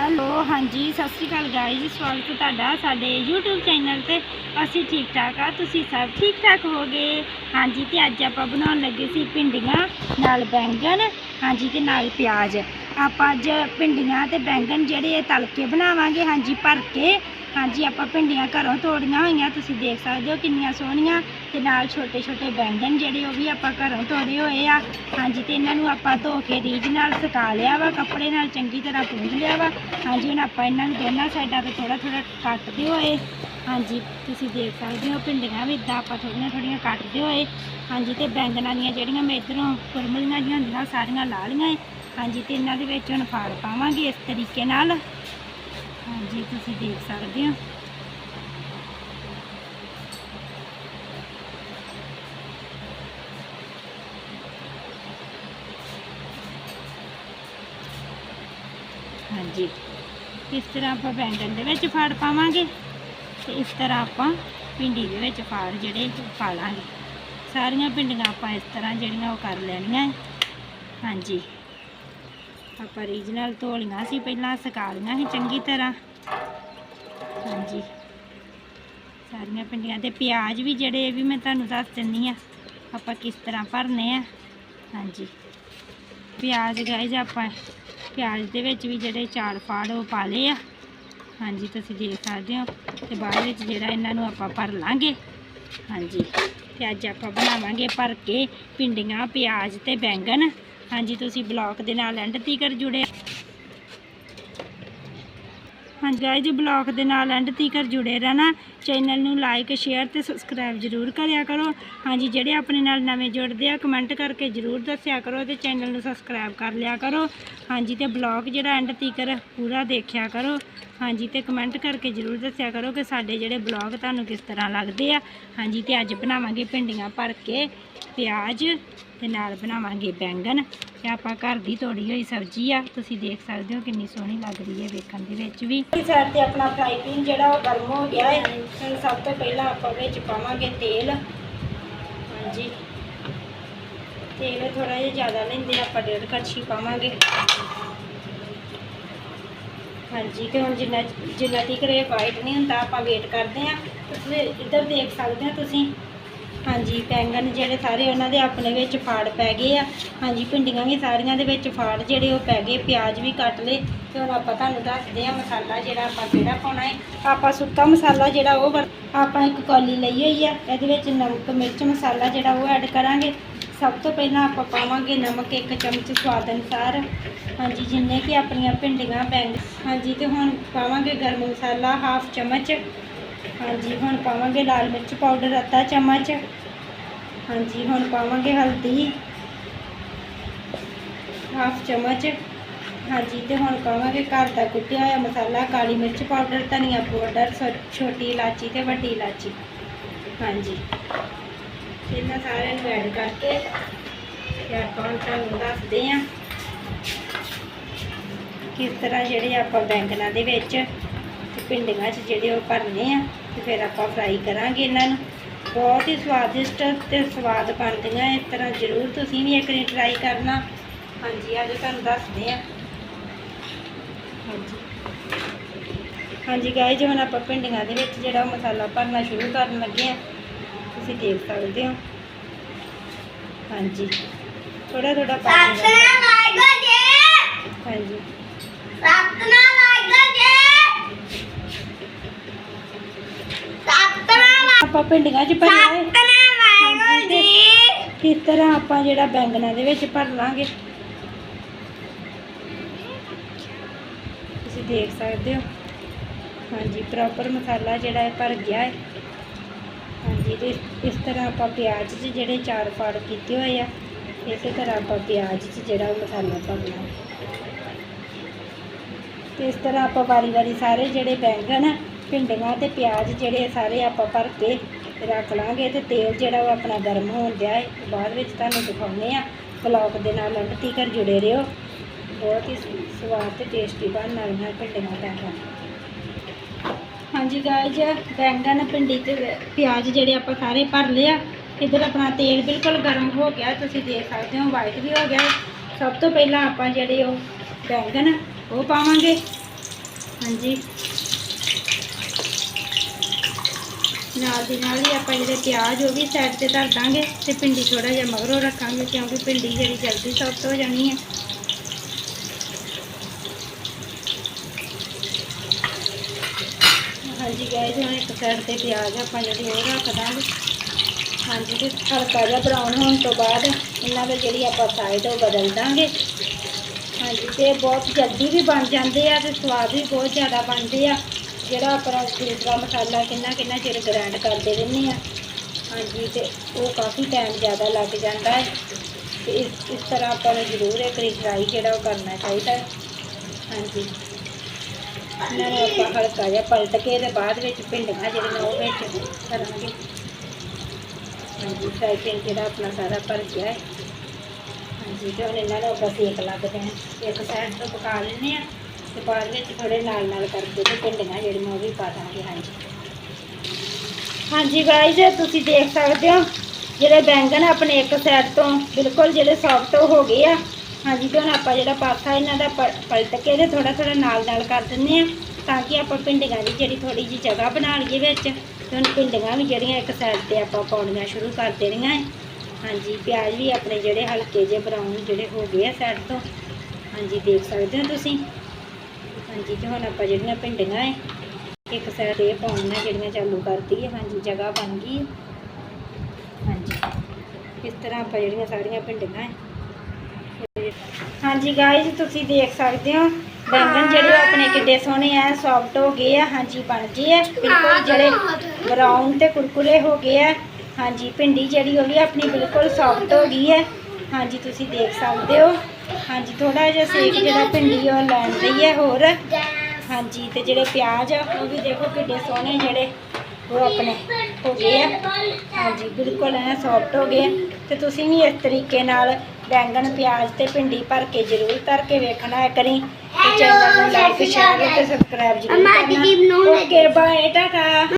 Hello, ਹਾਂਜੀ, ਸਤਿ ਸ਼੍ਰੀ ਅਕਾਲ guys ਸਵਾਗਤ ਹੈ ਤੁਹਾਡਾ ਸਾਡੇ YouTube ਚੈਨਲ ਤੇ। ਅਸੀਂ ਠੀਕ ਠਾਕ ਆ, ਤੁਸੀਂ ਸਭ ਠੀਕ ਠਾਕ ਹੋਗੇ ਹਾਂਜੀ, ਤੇ ਅੱਜ ਆਪਾਂ ਬਣਾਉਣ ਲੱਗੇ ਸੀ ਭਿੰਡੀਆਂ, ਨਾਲ ਬੈਂਗਣ, ਹਾਂਜੀ, ਤੇ ਨਾਲ ਪਿਆਜ਼। ਆਪਾਂ ਅੱਜ ਭਿੰਡੀਆਂ ਤੇ ਬੈਂਗਣ ਜਿਹੜੇ ਇਹ ਤਲ ਕੇ ਬਣਾਵਾਂਗੇ, ਹਾਂਜੀ, ਭਰ ਕੇ। ਹਾਂਜੀ, ਆਪਾਂ ਭਿੰਡੀਆਂ ਘਰੋਂ ਤੋੜੀਆਂ ਹੋਈਆਂ, ਤੁਸੀਂ ਦੇਖ ਸਕਦੇ ਹੋ ਕਿੰਨੀਆਂ ਸੋਹਣੀਆਂ ਤੇ ਨਾਲ ਛੋਟੇ ਛੋਟੇ ਬੈਂਗਣ ਜਿਹੜੇ ਉਹ ਵੀ ਆਪਾਂ ਘਰੋਂ ਤੋੜੇ ਹੋਏ ਆ। ਹਾਂਜੀ, ਤੇ ਇਹਨਾਂ ਨੂੰ ਆਪਾਂ ਧੋ ਕੇ ਰੀਝ ਨਾਲ ਸੁਕਾ ਲਿਆ ਵਾ, ਕੱਪੜੇ ਨਾਲ ਚੰਗੀ ਤਰ੍ਹਾਂ ਪੂੰਝ ਲਿਆ ਵਾ। ਹਾਂਜੀ, ਹੁਣ ਆਪਾਂ ਇਹਨਾਂ ਨੂੰ ਦੋਨਾਂ ਸਾਈਡਾਂ 'ਤੇ ਥੋੜਾ ਥੋੜਾ ਕੱਟਦੇ ਹੋਏ, ਹਾਂਜੀ, ਤੁਸੀਂ ਦੇਖ ਸਕਦੇ ਹੋ ਭਿੰਡੀਆਂ ਵੀ ਇਦਾਂ ਆਪਾਂ ਥੋੜੀਆਂ ਥੋੜੀਆਂ ਕੱਟਦੇ ਹੋਏ, ਹਾਂਜੀ, ਤੇ ਬੈਂਗਣਾਂ ਦੀਆਂ ਜਿਹੜੀਆਂ ਮੈਂ ਇੱਧਰੋਂ ਕੁਰਮਲੀਆਂ ਜਿਹੀਆਂ ਹੁੰਦੀਆਂ ਸਾਰੀਆਂ ਲਾ ਲਈਆਂ ਏ। ਹਾਂਜੀ, ਤੇ ਇਹਨਾਂ ਦੇ ਵਿੱਚ ਹੁਣ ਫਾੜ ਪਾਵਾਂਗੇ ਇਸ ਤਰੀਕੇ ਨਾਲ। ਹਾਂਜੀ, ਤੁਸੀਂ ਦੇਖ ਸਕਦੇ ਹੋ। ਹਾਂਜੀ। ਇਸ ਤਰ੍ਹਾਂ ਆਪਾਂ ਬੈਂਡਨ ਦੇ ਵਿੱਚ ਫਾੜ ਪਾਵਾਂਗੇ ਤੇ ਇਸ ਤਰ੍ਹਾਂ ਆਪਾਂ ਭਿੰਡੀ ਦੇ ਵਿੱਚ ਫਾੜ ਜਿਹੜੇ ਪਾ ਲਾਂਗੇ ਸਾਰੀਆਂ ਭਿੰਡੀਆਂ ਆਪਾਂ ਇਸ ਤਰ੍ਹਾਂ ਜਿਹੜੀਆਂ ਉਹ ਕਰ ਲੈਣੀਆਂ। ਹਾਂਜੀ। ਆਪਾਂ ਰੀਜਨਲ ਧੋਲੀਆਂ ਸੀ, ਪਹਿਲਾਂ ਸੁਕਾ ਲਈਆਂ ਸੀ ਚੰਗੀ ਤਰ੍ਹਾਂ। ਹਾਂਜੀ। ਸਾਰੀਆਂ ਭਿੰਡੀਆਂ ਤੇ ਪਿਆਜ਼ ਵੀ ਜਿਹੜੇ, ਇਹ ਵੀ ਮੈਂ ਤੁਹਾਨੂੰ ਦੱਸ ਦਿੰਨੀ ਆ ਆਪਾਂ ਕਿਸ ਤਰ੍ਹਾਂ ਭਰਨੇ ਆ। ਹਾਂਜੀ। ਪਿਆਜ਼ ਗਾਇਜ਼ ਆਪਾਂ ਪਿਆਜ਼ ਦੇ ਵਿੱਚ ਵੀ ਜਿਹੜੇ ਚਾਰ ਫਾੜ ਉਹ ਪਾ ਲਏ ਆ। ਹਾਂਜੀ, ਤੁਸੀਂ ਦੇਖ ਸਕਦੇ ਹੋ। ਤੇ ਬਾਅਦ ਵਿੱਚ ਜਿਹੜਾ ਇਹਨਾਂ ਨੂੰ ਆਪਾਂ ਭਰ ਲਾਂਗੇ। ਹਾਂਜੀ। ਤੇ ਅੱਜ ਆਪਾਂ ਬਣਾਵਾਂਗੇ ਭਰ ਕੇ ਭਿੰਡੀਆਂ, ਪਿਆਜ਼ ਤੇ ਬੈਂਗਣ। ਹਾਂਜੀ, ਤੁਸੀਂ ਬਲੌਕ ਦੇ ਨਾਲ ਐਂਡ ਤੀਕਰ ਜੁੜੇ ਹਾਂਜੀ ਗਾਇਜ਼ ਬਲੌਗ ਦੇ ਨਾਲ ਐਂਡ ਤੀਕਰ ਜੁੜੇ ਰਹਿਣਾ। ਚੈਨਲ ਨੂੰ ਲਾਈਕ ਸ਼ੇਅਰ ਤੇ ਸਬਸਕ੍ਰਾਈਬ ਜ਼ਰੂਰ ਕਰਿਆ ਕਰੋ। ਹਾਂਜੀ, ਜਿਹੜੇ ਆਪਣੇ ਨਾਲ ਨਵੇਂ ਜੁੜਦੇ ਆ ਕਮੈਂਟ ਕਰਕੇ ਜ਼ਰੂਰ ਦੱਸਿਆ ਕਰੋ ਤੇ ਚੈਨਲ ਨੂੰ ਸਬਸਕ੍ਰਾਈਬ ਕਰ ਲਿਆ ਕਰੋ। ਹਾਂਜੀ, ਤੇ ਬਲੌਗ ਜਿਹੜਾ ਐਂਡ ਤੀਕਰ ਪੂਰਾ ਦੇਖਿਆ ਕਰੋ। ਹਾਂਜੀ, ਤੇ ਕਮੈਂਟ ਕਰਕੇ ਜ਼ਰੂਰ ਦੱਸਿਆ ਕਰੋ ਕਿ ਸਾਡੇ ਜਿਹੜੇ ਬਲੌਗ ਤੁਹਾਨੂੰ ਕਿਸ ਤਰ੍ਹਾਂ ਲੱਗਦੇ ਆ। ਹਾਂਜੀ, ਤੇ ਅੱਜ ਬਣਾਵਾਂਗੇ ਭਿੰਡੀਆਂ ਭਰ ਕੇ ਪਿਆਜ਼, ਤੇ ਨਾਲ ਬਣਾਵਾਂਗੇ ਬੈਂਗਣ। ਤੇ ਆਪਾਂ ਘਰ ਦੀ ਤੋੜੀ ਹੋਈ ਸਬਜ਼ੀ ਆ, ਤੁਸੀਂ ਦੇਖ ਸਕਦੇ ਹੋ ਕਿੰਨੀ ਸੋਹਣੀ ਲੱਗ ਰਹੀ ਹੈ ਵੇਖਣ ਦੇ ਵਿੱਚ ਵੀ। ਸਾਈਡ ਤੇ ਆਪਣਾ ਫਰਾਈ ਪੈਨ ਜਿਹੜਾ ਉਹ ਗਰਮ ਹੋ ਗਿਆ ਹੈ। ਹੁਣ ਸਭ ਤੋਂ ਪਹਿਲਾਂ ਆਪਾਂ ਵਿੱਚ ਪਾਵਾਂਗੇ ਤੇਲ। ਹਾਂਜੀ। ਤੇਲ ਥੋੜਾ ਜਿਹਾ ਜ਼ਿਆਦਾ ਲੈਂਦੇ ਆਪਾਂ ਡੇਢ ਕੜਛੀ ਪਾਵਾਂਗੇ। ਹਾਂਜੀ ਕਿ ਹੁਣ ਜਿੰਨਾ ਜਿੰਨਾ ਤੀਕ ਇਹ ਵਾਈਟ ਨਹੀਂ ਹੁੰਦਾ ਆਪਾਂ ਵੇਟ ਕਰਦੇ ਆ ਤੁਸੀਂ ਇੱਧਰ ਦੇਖ ਸਕਦੇ ਹੋ ਤੁਸੀਂ। ਹਾਂਜੀ, ਬੈਂਗਣ ਜਿਹੜੇ ਸਾਰੇ ਉਹਨਾਂ ਦੇ ਆਪਣੇ ਵਿੱਚ ਫਾੜ ਪੈ ਗਏ ਆ। ਹਾਂਜੀ, ਭਿੰਡੀਆਂ ਵੀ ਸਾਰੀਆਂ ਦੇ ਵਿੱਚ ਫਾੜ ਜਿਹੜੇ ਉਹ ਪੈ ਗਏ, ਪਿਆਜ਼ ਵੀ ਕੱਟ ਲਏ। ਤੇ ਹੁਣ ਆਪਾਂ ਤੁਹਾਨੂੰ ਦੱਸਦੇ ਆ ਮਸਾਲਾ ਜਿਹੜਾ ਆਪਾਂ ਕਿਹੜਾ ਪਾਉਣਾ ਹੈ। ਆਪਾਂ ਸੁੱਕਾ ਮਸਾਲਾ ਜਿਹੜਾ ਉਹ ਆਪਾਂ ਇੱਕ ਕੌਲੀ ਲਈ ਹੋਈ ਆ। ਇਹਦੇ ਵਿੱਚ ਨਮਕ, ਮਿਰਚ ਮਸਾਲਾ ਜਿਹੜਾ ਉਹ ਐਡ ਕਰਾਂਗੇ। ਸਭ ਤੋਂ ਪਹਿਲਾਂ ਆਪਾਂ ਪਾਵਾਂਗੇ ਨਮਕ ਇੱਕ ਚਮਚ ਸਵਾਦ ਅਨੁਸਾਰ। ਹਾਂਜੀ, ਜਿੰਨੇ ਕਿ ਆਪਣੀਆਂ ਭਿੰਡੀਆਂ, ਬੈਂਗ ਹਾਂਜੀ, ਤੇ ਹੁਣ ਪਾਵਾਂਗੇ ਗਰਮ ਮਸਾਲਾ ਹਾਫ ਚਮਚ। ਹਾਂਜੀ, ਹੁਣ ਪਾਵਾਂਗੇ ਲਾਲ ਮਿਰਚ ਪਾਊਡਰ ਅੱਧਾ ਚਮਚ। ਹਾਂਜੀ, ਹੁਣ ਪਾਵਾਂਗੇ ਹਲਦੀ ਹਾਫ ਚਮਚ। ਹਾਂਜੀ, ਤੇ ਹੁਣ ਪਾਵਾਂਗੇ ਘਰ ਦਾ ਕੁੱਟਿਆ ਹੋਇਆ ਮਸਾਲਾ, ਕਾਲੀ ਮਿਰਚ ਪਾਊਡਰ, ਧਨੀਆ ਪਾਊਡਰ ਛੋ- ਛੋਟੀ ਇਲਾਚੀ ਤੇ ਵੱਡੀ ਇਲਾਚੀ। ਹਾਂਜੀ। ਇਹਨਾਂ ਸਾਰਿਆਂ ਨੂੰ ਐਡ ਕਰਕੇ ਤੇ ਆਪਾਂ ਤੁਹਾਨੂੰ ਦੱਸਦੇ ਹਾਂ ਕਿਸ ਤਰ੍ਹਾਂ ਜਿਹੜੇ ਆਪਾਂ ਬੈਂਗਣਾਂ ਦੇ ਵਿੱਚ ਤੇ ਭਿੰਡੀਆਂ 'ਚ ਜਿਹੜੇ ਉਹ ਭਰਨੇ ਆ ਤੇ ਫਿਰ ਆਪਾਂ ਫਰਾਈ ਕਰਾਂਗੇ ਇਹਨਾਂ ਨੂੰ। ਬਹੁਤ ਹੀ ਸਵਾਦਿਸ਼ਟ ਤੇ ਸਵਾਦ ਬਣਦੀਆਂ, ਇਸ ਤਰ੍ਹਾਂ ਜ਼ਰੂਰ ਤੁਸੀਂ ਵੀ ਇੱਕ ਵਾਰੀ ਟਰਾਈ ਕਰਨਾ। ਹਾਂਜੀ, ਅੱਜ ਤੁਹਾਨੂੰ ਦੱਸਦੇ ਆ ਹਾਂਜੀ। ਹਾਂਜੀ ਗਾਇਜ਼ ਹੁਣ ਆਪਾਂ ਭਿੰਡੀਆਂ ਦੇ ਵਿੱਚ ਜਿਹੜਾ ਉਹ ਮਸਾਲਾ ਭਰਨਾ ਸ਼ੁਰੂ ਕਰਨ ਲੱਗੇ ਆ ਤੁਸੀਂ ਦੇਖ ਸਕਦੇ ਹੋ। ਹਾਂਜੀ। ਥੋੜਾ ਥੋੜਾ ਪਾ ਕੇ ਹਾਂਜੀ। ਆਪਾਂ ਭਿੰਡੀਆਂ 'ਚ ਭਰਨਾ ਹੈ ਕਿਸ ਤਰ੍ਹਾਂ ਆਪਾਂ ਜਿਹੜਾ ਬੈਂਗਣਾ ਦੇ ਵਿੱਚ ਭਰ ਲਾਂਗੇ? ਤੁਸੀਂ ਦੇਖ ਸਕਦੇ ਹੋ। ਹਾਂਜੀ ਪ੍ਰੋਪਰ ਮਸਾਲਾ ਜਿਹੜਾ ਹੈ ਭਰ ਗਿਆ ਹੈ। ਹਾਂਜੀ, ਇਸ ਤਰ੍ਹਾਂ ਆਪਾਂ ਪਿਆਜ਼ 'ਚ ਜਿਹੜੇ ਚਾਰ ਫਾੜ ਕੀਤੇ ਹੋਏ ਆ, ਇਸੇ ਤਰ੍ਹਾਂ ਆਪਾਂ ਪਿਆਜ਼ 'ਚ ਜਿਹੜਾ ਉਹ ਮਸਾਲਾ ਭਰਨਾ ਹੈ। ਤੇ ਇਸ ਤਰ੍ਹਾਂ ਆਪਾਂ ਵਾਰੀ ਵਾਰੀ ਸਾਰੇ ਜਿਹੜੇ ਬੈਂਗਣ ਭਿੰਡੀਆਂ ਤੇ ਪਿਆਜ਼ ਜਿਹੜੇ ਸਾਰੇ ਆਪਾਂ ਭਰ ਕੇ ਰੱਖ ਲਾਂਗੇ ਤੇ ਤੇਲ ਜਿਹੜਾ ਉਹ ਆਪਣਾ ਗਰਮ ਹੋਣ ਦਿਆ ਹੈ ਬਾਅਦ ਵਿੱਚ ਤੁਹਾਨੂੰ ਦਿਖਾਉਂਦੇ ਆ ਬਲੌਗ ਦੇ ਨਾਲ ਅੰਤ ਤੀਕਰ ਜੁੜੇ ਰਹੋ। ਬਹੁਤ ਹੀ ਸਵਾਦ ਤੇ ਟੇਸਟੀ ਬਣਨ ਵਾਲੀਆਂ ਭਿੰਡੀਆਂ ਬੈਂਗਣ ਹਾਂਜੀ ਗਾਇਜ਼ ਬੈਂਗਣ, ਭਿੰਡੀ ਤੇ ਪਿਆਜ਼ ਜਿਹੜੇ ਆਪਾਂ ਸਾਰੇ ਭਰ ਲਿਆ ਇੱਧਰ ਆਪਣਾ ਤੇਲ ਬਿਲਕੁਲ ਗਰਮ ਹੋ ਗਿਆ, ਤੁਸੀਂ ਦੇਖ ਸਕਦੇ ਹੋ ਵਾਈਟ ਵੀ ਹੋ ਗਿਆ। ਸਭ ਤੋਂ ਪਹਿਲਾਂ ਆਪਾਂ ਜਿਹੜੇ ਉਹ ਬੈਂਗਣ, ਉਹ ਪਾਵਾਂਗੇ। ਹਾਂਜੀ। ਨਾਲ ਦੀ ਨਾਲ ਹੀ ਆਪਾਂ ਜਿਹੜੇ ਪਿਆਜ਼, ਉਹ ਵੀ ਸਾਈਡ ਤੇ ਧਰ ਦਾਂਗੇ ਤੇ ਭਿੰਡੀ ਥੋੜਾ ਜਿਹਾ ਮਗਰੋਂ ਰੱਖਾਂਗੇ, ਕਿਉਂਕਿ ਭਿੰਡੀ ਜਿਹੜੀ ਜਲਦੀ ਸੌਫਟ ਹੋ ਜਾਣੀ ਹੈ। ਹਾਂਜੀ ਗਾਇਸ ਹੁਣ ਇੱਕ ਸਾਈਡ ਤੇ ਪਿਆਜ਼ ਆਪਾਂ ਜਿਹੜੀ ਉਹ ਰੱਖ ਦਾਂਗੇ। ਹਾਂਜੀ, ਤੇ ਹਲਕਾ ਜਿਹਾ ਬਰਾਊਨ ਹੋਣ ਤੋਂ ਬਾਅਦ ਇਹਨਾਂ ਦੇ ਜਿਹੜੀ ਆਪਾਂ ਸਾਈਡ ਉਹ ਬਦਲ ਦਾਂਗੇ। ਹਾਂਜੀ, ਤੇ ਬਹੁਤ ਜਲਦੀ ਵੀ ਬਣ ਜਾਂਦੇ ਆ ਤੇ ਸਵਾਦ ਵੀ ਬਹੁਤ ਜ਼ਿਆਦਾ ਬਣਦੇ ਆ। ਜਿਹੜਾ ਆਪਣਾ ਦੂਸਰਾ ਮਸਾਲਾ ਕਿੰਨਾ ਕਿੰਨਾ ਚਿਰ ਗ੍ਰਾਈਂਡ ਕਰਦੇ ਰਹਿੰਦੇ ਆ। ਹਾਂਜੀ, ਤੇ ਉਹ ਕਾਫੀ ਟਾਈਮ ਜ਼ਿਆਦਾ ਲੱਗ ਜਾਂਦਾ ਹੈ। ਤੇ ਇਸ ਇਸ ਤਰ੍ਹਾਂ ਆਪਾਂ ਨੂੰ ਜ਼ਰੂਰ ਇੱਕ ਵਾਰੀ ਟਰਾਈ ਜਿਹੜਾ ਉਹ ਕਰਨਾ ਚਾਹੀਦਾ ਹੈ। ਹਾਂਜੀ। ਇਹਨਾਂ ਨੂੰ ਆਪਾਂ ਹਲਕਾ ਜਿਹਾ ਪਲਟ ਕੇ ਤੇ ਬਾਅਦ ਵਿੱਚ ਭਿੰਡੀਆਂ ਜਿਹੜੀਆਂ ਉਹ ਵਿੱਚ ਕਰਾਂਗੇ ਹਾਂਜੀ ਫਰਾਈ ਪੈਨ ਜਿਹੜਾ ਆਪਣਾ ਸਾਰਾ ਭਰ ਗਿਆ ਹੈ। ਹਾਂਜੀ, ਤੇ ਹੁਣ ਇਹਨਾਂ ਨੂੰ ਆਪਾਂ ਸੇਕ ਲੱਗਦੇ ਹਾਂ। ਇੱਕ ਸਾਈਡ ਤੋਂ ਪਕਾ ਲੈਂਦੇ ਆ ਤੇ ਬਾਅਦ ਵਿੱਚ ਥੋੜੇ ਨਾਲ ਨਾਲ ਕਰਕੇ ਤੇ ਭਿੰਡੀਆਂ ਜਿਹੜੀਆਂ ਉਹ ਵੀ ਪਾ ਦਾਂਗੇ, ਹਾਂਜੀ। ਹਾਂਜੀ ਗਾਇਜ਼ ਤੁਸੀਂ ਦੇਖ ਸਕਦੇ ਹੋ, ਜਿਹੜੇ ਬੈਂਗਣ ਆਪਣੇ ਇੱਕ ਸਾਈਡ ਤੋਂ ਬਿਲਕੁਲ ਜਿਹੜੇ ਸੌਫਟ ਹੋ ਗਏ ਆ। ਹਾਂਜੀ ਤੇ ਹੁਣ ਆਪਾਂ ਜਿਹੜਾ ਪਾਸਾ ਇਹਨਾਂ ਦਾ ਪ- ਪਲਟ ਕੇ ਤੇ ਥੋੜਾ ਥੋੜਾ ਨਾਲ ਨਾਲ ਕਰ ਦਿੰਦੇ ਆ ਤਾਂ ਕਿ ਆਪਾਂ ਭਿੰਡੀਆਂ ਦੀ ਜਿਹੜੀ ਥੋੜੀ ਜਿਹੀ ਜਗ੍ਹਾ ਬਣਾ ਲਈਏ ਵਿੱਚ। ਤੇ ਹੁਣ ਭਿੰਡੀਆਂ ਵੀ ਜਿਹੜੀਆਂ ਇੱਕ ਸਾਈਡ ਤੇ ਆਪਾਂ ਪਾਉਣੀਆਂ ਸ਼ੁਰੂ ਕਰ ਦੇਣੀਆਂ। ਹੈ ਹਾਂਜੀ, ਪਿਆਜ਼ ਵੀ ਆਪਣੇ ਜਿਹੜੇ ਹਲਕੇ ਜਿਹੇ ਬਰਾਊਨ ਜਿਹੜੇ ਹੋ ਗਏ ਆ ਸਾਈਡ ਤੋਂ। ਹਾਂਜੀ, ਦੇਖ ਸਕਦੇ ਹੋ ਤੁਸੀਂ। ਹਾਂਜੀ, ਤੇ ਹੁਣ ਆਪਾਂ ਜਿਹੜੀਆਂ ਭਿੰਡੀਆਂ ਹੈ ਇੱਕ ਸਾਈਡ ਇਹ ਪਾਉਣੀਆਂ ਜਿਹੜੀਆਂ ਚਾਲੂ ਕਰਤੀ ਹੈ ਹਾਂਜੀ, ਜਗ੍ਹਾ ਬਣ ਗਈ। ਹਾਂਜੀ, ਇਸ ਤਰ੍ਹਾਂ ਆਪਾਂ ਜਿਹੜੀਆਂ ਸਾਰੀਆਂ ਭਿੰਡੀਆਂ ਹੈ ਹਾਂਜੀ ਗਾਇਜ਼ ਤੁਸੀਂ ਦੇਖ ਸਕਦੇ ਹੋ ਬੈਂਗਣ ਜਿਹੜੇ ਆਪਣੇ ਕਿੱਡੇ ਸੋਹਣੇ ਆ ਸੌਫਟ ਹੋ ਗਏ ਆ ਹਾਂਜੀ ਬਣ ਗਏ ਆ। ਬਿਲਕੁਲ ਜਿਹੜੇ ਬਰਾਊਨ ਤੇ ਕੁਰਕੁਰੇ ਹੋ ਗਏ ਆ ਹਾਂਜੀ ਭਿੰਡੀ ਜਿਹੜੀ ਉਹ ਵੀ ਆਪਣੀ ਬਿਲਕੁਲ ਸੌਫਟ ਹੋ ਗਈ ਹੈ ਹਾਂਜੀ ਤੁਸੀਂ ਦੇਖ ਸਕਦੇ ਹੋ ਹਾਂਜੀ ਥੋੜਾ ਜਿਹਾ ਸੇਕ ਜਿਹੜਾ ਭਿੰਡੀ ਉਹ ਲੈਣ ਦੀ ਹੈ ਹੋਰ। ਹਾਂਜੀ ਤੇ ਜਿਹੜੇ ਪਿਆਜ਼ ਆ ਉਹ ਵੀ ਦੇਖੋ ਕਿੱਡੇ ਸੋਹਣੇ ਜਿਹੜੇ ਉਹ ਆਪਣੇ ਹੋ ਗਏ ਆ। ਹਾਂਜੀ ਬਿਲਕੁਲ ਐ ਸੌਫਟ ਹੋ ਗਏ। ਤੇ ਤੁਸੀਂ ਵੀ ਇਸ ਤਰੀਕੇ ਨਾਲ ਬੈਂਗਣ ਪਿਆਜ਼ ਤੇ ਭਿੰਡੀ ਭਰ ਕੇ ਜ਼ਰੂਰ ਧਰ ਕੇ ਵੇਖਣਾ ਹੈ ਕਰੀ। ਤੇ ਚੈਨਲ ਨੂੰ ਲਾਈਕ ਸ਼ੇਅਰ ਤੇ ਸਬਸਕ੍ਰਾਈਬ ਜ਼ਰੂਰ ਕਰਨਾ। Okay bye Tata